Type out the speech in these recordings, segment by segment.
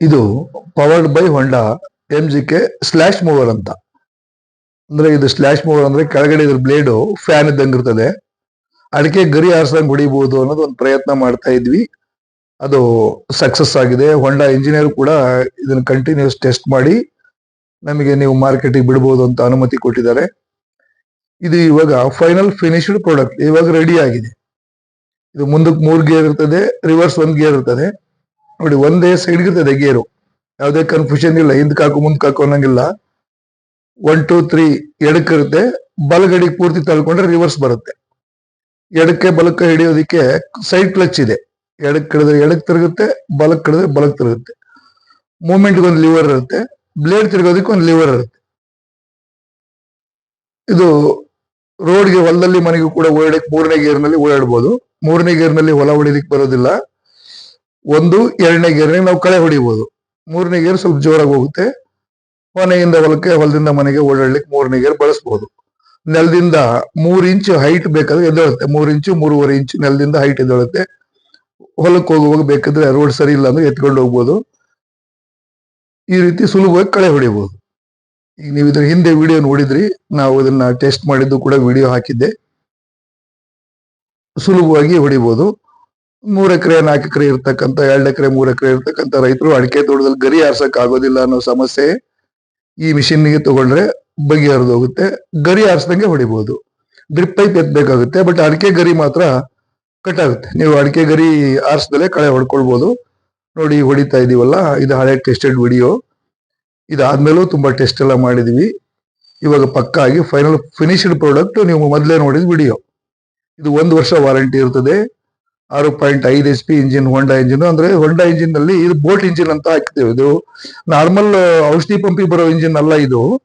ಇದು powered by Honda M G K slash mower ಅಂತ. ಅಂದ್ರೆ ಇದು ಸ್ಲ್ಯಾಶ್ ಮೂವರ್ ಅಂದ್ರೆ ಕೆಳಗಡೆ ಇದ್ರ ಬ್ಲೇಡು ಫ್ಯಾನ್ ಇದ್ದಂಗೆ ಇರ್ತದೆ. ಅಡಿಕೆ ಗರಿ ಆರ್ಸಂಗ್ ಹೊಡಿಬಹುದು ಅನ್ನೋದು ಒಂದು ಪ್ರಯತ್ನ ಮಾಡ್ತಾ ಇದ್ವಿ. ಅದು ಸಕ್ಸಸ್ ಆಗಿದೆ. ಹೊಂಡಾ ಇಂಜಿನಿಯರ್ ಕೂಡ ಇದನ್ನ ಕಂಟಿನ್ಯೂಸ್ ಟೆಸ್ಟ್ ಮಾಡಿ ನಮಗೆ ನೀವು ಮಾರ್ಕೆಟಿಗೆ ಬಿಡಬಹುದು ಅಂತ ಅನುಮತಿ ಕೊಟ್ಟಿದ್ದಾರೆ. ಇದು ಇವಾಗ ಫೈನಲ್ ಫಿನಿಶ್ಡ್ ಪ್ರಾಡಕ್ಟ್ ಇವಾಗ ರೆಡಿ ಆಗಿದೆ. ಇದು ಮುಂದಕ್ಕೆ ಮೂರ್ ಗೇರ್ ಇರ್ತದೆ ರಿವರ್ಸ್ ಒಂದ್ ಗೇರ್ ಇರ್ತದೆ. ನೋಡಿ, ಒಂದೇ ಸೈಡ್ ಇರ್ತದೆ ಗೇರು. ಯಾವುದೇ ಕನ್ಫ್ಯೂಷನ್ ಇಲ್ಲ, ಹಿಂದ್ ಕಾಕು, ಮುಂದ್ ಹಾಕು ಅನ್ನಂಗಿಲ್ಲ. ಒನ್ ಟೂ ತ್ರೀ ಎಡಕ್ಕಿರುತ್ತೆ ಬಲಗಡಿಗೆ ಪೂರ್ತಿ ತಳ್ಕೊಂಡ್ರೆ ರಿವರ್ಸ್ ಬರುತ್ತೆ. ಎಡಕ್ಕೆ ಬಲಕ್ಕೆ ಹಿಡಿಯೋದಿಕ್ಕೆ ಸೈಡ್ ಕ್ಲಚ್ ಇದೆ. ಎಡಕ್ಕೆ ಹಿಡಿದ್ರೆ ಎಡಕ್ಕೆ ತಿರುಗುತ್ತೆ, ಬಲಕ್ಕೆ ಹಿಡಿದ್ರೆ ಬಲಕ್ಕೆ ತಿರುಗುತ್ತೆ. ಮೂಮೆಂಟ್ಗೆ ಒಂದು ಲಿವರ್ ಇರುತ್ತೆ. ಬ್ಲೇಡ್ ತಿರುಗೋದಕ್ಕೆ ಒಂದು ಲಿವರ್ ಇರುತ್ತೆ. ಇದು ರೋಡ್ಗೆ ಹೊಲದಲ್ಲಿ ಮನೆಗೂ ಕೂಡ ಓಡಾಡಕ್ಕೆ ಮೂರನೇ ಗೇರ್ನಲ್ಲಿ ಓಡಾಡ್ಬೋದು. ಮೂರನೇ ಗೇರ್ನಲ್ಲಿ ಹೊಲ ಹೊಡಿಲಿಕ್ಕೆ ಬರೋದಿಲ್ಲ. ಒಂದು, ಎರಡನೇ ಗೇರ್ನಾಗ ನಾವು ಕಳೆ ಹೊಡಿಬೋದು. ಮೂರನೇ ಗೇರ್ ಸ್ವಲ್ಪ ಜೋರಾಗಿ ಹೋಗುತ್ತೆ. ಮನೆಯಿಂದ ಹೊಲಕ್ಕೆ, ಹೊಲದಿಂದ ಮನೆಗೆ ಓಡಾಡ್ಲಿಕ್ಕೆ ಮೂರನೇ ಗೇರ್ ಬಳಸ್ಬೋದು. ನೆಲದಿಂದ ಮೂರು ಇಂಚ್ ಹೈಟ್ ಬೇಕಾದ್ರೆ ಎದ್ದೇಳುತ್ತೆ. ಮೂರ್ ಇಂಚು, ಮೂರುವರೆ ಇಂಚು ನೆಲದಿಂದ ಹೈಟ್ ಎದ್ದೇಳುತ್ತೆ. ಹೊಲಕ್ಕೆ ಹೋಗುವಾಗ ಬೇಕಾದ್ರೆ ರೋಡ್ ಸರಿ ಇಲ್ಲ ಅಂದ್ರೆ ಎತ್ಕೊಂಡು ಹೋಗ್ಬೋದು. ಈ ರೀತಿ ಸುಲಭವಾಗಿ ಕಳೆ ಹೊಡಿಬಹುದು ಈಗ ನೀವು ಇದ್ರ ಹಿಂದೆ ವಿಡಿಯೋ ನೋಡಿದ್ರಿ. ನಾವು ಇದನ್ನ ಟೆಸ್ಟ್ ಮಾಡಿದ್ದು ಕೂಡ ವಿಡಿಯೋ ಹಾಕಿದ್ದೆ. ಸುಲಭವಾಗಿ ಹೊಡಿಬಹುದು ಮೂರ್ ಎಕರೆ ನಾಲ್ಕು ಎಕರೆ ಇರ್ತಕ್ಕಂಥ, ಎರಡು ಎಕರೆ, ಮೂರ್ ಎಕರೆ ಇರ್ತಕ್ಕಂಥ ರೈತರು ಅಡಿಕೆ ತೋಟದಲ್ಲಿ ಗರಿ ಆರ್ಸಕ್ ಆಗೋದಿಲ್ಲ ಅನ್ನೋ ಸಮಸ್ಯೆ ಈ ಮಿಷಿನ್ಗೆ ತಗೊಂಡ್ರೆ ಬಗೆಹರಿದು ಹೋಗುತ್ತೆ. ಗರಿ ಆರ್ಸ್ದಂಗೆ ಹೊಡಿಬಹುದು ಡ್ರಿಪ್ ಪೈಪ್ ಎತ್ತಬೇಕಾಗುತ್ತೆ ಬಟ್ ಅಡಿಕೆ ಗರಿ ಮಾತ್ರ ಕಟ್ ಆಗುತ್ತೆ ನೀವು ಅಡಿಕೆ ಗರಿ ಆರ್ಸ್ದಲ್ಲೇ ಕಳೆ ಹೊಡ್ಕೊಳ್ಬಹುದು ನೋಡಿ, ಹೊಡಿತಾ ಇದೀವಲ್ಲ, ಇದು ಹಳೆ ಟೆಸ್ಟೆಡ್ ವಿಡಿಯೋ ಇದಾದ್ಮೇಲೂ ತುಂಬಾ ಟೆಸ್ಟ್ ಎಲ್ಲ ಮಾಡಿದೀವಿ. ಇವಾಗ ಪಕ್ಕ ಆಗಿ ಫೈನಲ್ ಫಿನಿಶ್ಡ್ ಪ್ರಾಡಕ್ಟ್ ನೀವು ಮೊದಲೇ ನೋಡಿದ ವಿಡಿಯೋ ಇದು ಒಂದು ವರ್ಷ ವಾರಂಟಿ ಇರ್ತದೆ. ಆರು ಪಾಯಿಂಟ್ ಐದು S P engine Honda engine ಅಂದ್ರೆ ಹೊಂಡಾ ಇಂಜಿನ್ ಅಲ್ಲಿ ಇದು ಬೋಟ್ ಇಂಜಿನ್ ಅಂತ ಹಾಕ್ತೇವೆ ಇದು ನಾರ್ಮಲ್ ಔಷಧಿ ಪಂಪಿ ಬರೋ ಇಂಜಿನ್ ಅಲ್ಲ ಇದು.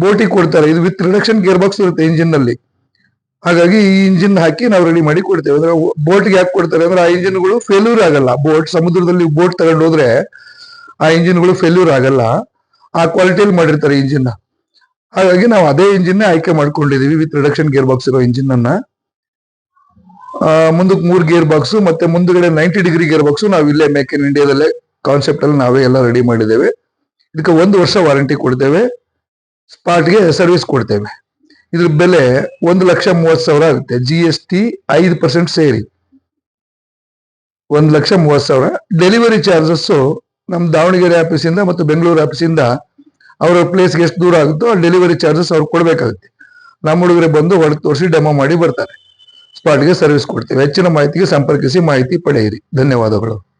ಬೋಟಿಗೆ ಕೊಡ್ತಾರೆ. ಇದು ವಿತ್ ರಿಡಕ್ಷನ್ ಗೇರ್ ಬಾಕ್ಸ್ ಇರುತ್ತೆ ಇಂಜಿನ್ನಲ್ಲಿ. ಹಾಗಾಗಿ ಈ ಇಂಜಿನ್ ಹಾಕಿ ನಾವು ರೆಡಿ ಮಾಡಿ ಕೊಡ್ತೇವೆ. ಅಂದ್ರೆ ಬೋಟ್ಗೆ ಯಾಕೆ ಕೊಡ್ತಾರೆ ಅಂದ್ರೆ ಆ ಇಂಜಿನ್ಗಳು ಫೇಲ್ಯೂರ್ ಆಗಲ್ಲ. ಬೋಟ್ ಸಮುದ್ರದಲ್ಲಿ ಬೋಟ್ ತಗೊಂಡೋದ್ರೆ ಆ ಇಂಜಿನ್ಗಳು ಫೇಲ್ಯೂರ್ ಆಗಲ್ಲ. ಆ ಕ್ವಾಲಿಟಿಯಲ್ಲಿ ಮಾಡಿರ್ತಾರೆ ಇಂಜಿನ್ ಹಾಗಾಗಿ ನಾವು ಅದೇ ಇಂಜಿನ್ ಆಯ್ಕೆ ಮಾಡ್ಕೊಂಡಿದೀವಿ ವಿತ್ ರಿಡಕ್ಷನ್ ಗೇರ್ ಬಾಕ್ಸ್ ಇರೋ ಇಂಜಿನ್ ಅನ್ನ. ಆ, ಮುಂದಕ್ಕೆ ಮೂರ್ ಗೇರ್ ಬಾಕ್ಸ್ ಮತ್ತೆ ಮುಂದುಗಡೆ ನೈಂಟಿ ಡಿಗ್ರಿ ಗೇರ್ ಬಾಕ್ಸ್ ನಾವು ಇಲ್ಲೇ ಮೇಕ್ ಇನ್ ಇಂಡಿಯಾದಲ್ಲೇ ಕಾನ್ಸೆಪ್ಟ್ ಅಲ್ಲಿ ನಾವೇ ಎಲ್ಲ ರೆಡಿ ಮಾಡಿದ್ದೇವೆ. ಇದಕ್ಕೆ ಒಂದು ವರ್ಷ ವಾರಂಟಿ ಕೊಡ್ತೇವೆ. ಸ್ಪಾಟ್ಗೆ ಸರ್ವಿಸ್ ಕೊಡ್ತೇವೆ. ಇದ್ರ ಬೆಲೆ ಒಂದು ಲಕ್ಷ ಮೂವತ್ ಸಾವಿರ ಆಗುತ್ತೆ. ಜಿ ಎಸ್ ಟಿ ಐದು ಪರ್ಸೆಂಟ್ ಸೇರಿ. ಒಂದು ಲಕ್ಷ ಮೂವತ್ ಸಾವಿರ. ಡೆಲಿವರಿ ಚಾರ್ಜಸ್ ನಮ್ಮ ದಾವಣಗೆರೆ ಆಫೀಸಿಂದ ಮತ್ತು ಬೆಂಗಳೂರು ಆಫೀಸಿಂದ ಅವರ ಪ್ಲೇಸ್ಗೆ ಎಷ್ಟು ದೂರ ಆಗುತ್ತೋ ಡೆಲಿವರಿ ಚಾರ್ಜಸ್ ಅವ್ರು ಕೊಡಬೇಕಾಗುತ್ತೆ. ನಮ್ಮ ಹುಡುಗರು ಬಂದು ಹೊಡೆದು ತೋರಿಸಿ ಡೆಮೋ ಮಾಡಿ ಬರ್ತಾರೆ. ಸ್ಪಾಟ್ಗೆ ಸರ್ವಿಸ್ ಕೊಡ್ತೀವಿ. ಹೆಚ್ಚಿನ ಮಾಹಿತಿಗೆ ಸಂಪರ್ಕಿಸಿ ಮಾಹಿತಿ ಪಡೆಯಿರಿ. ಧನ್ಯವಾದಗಳು.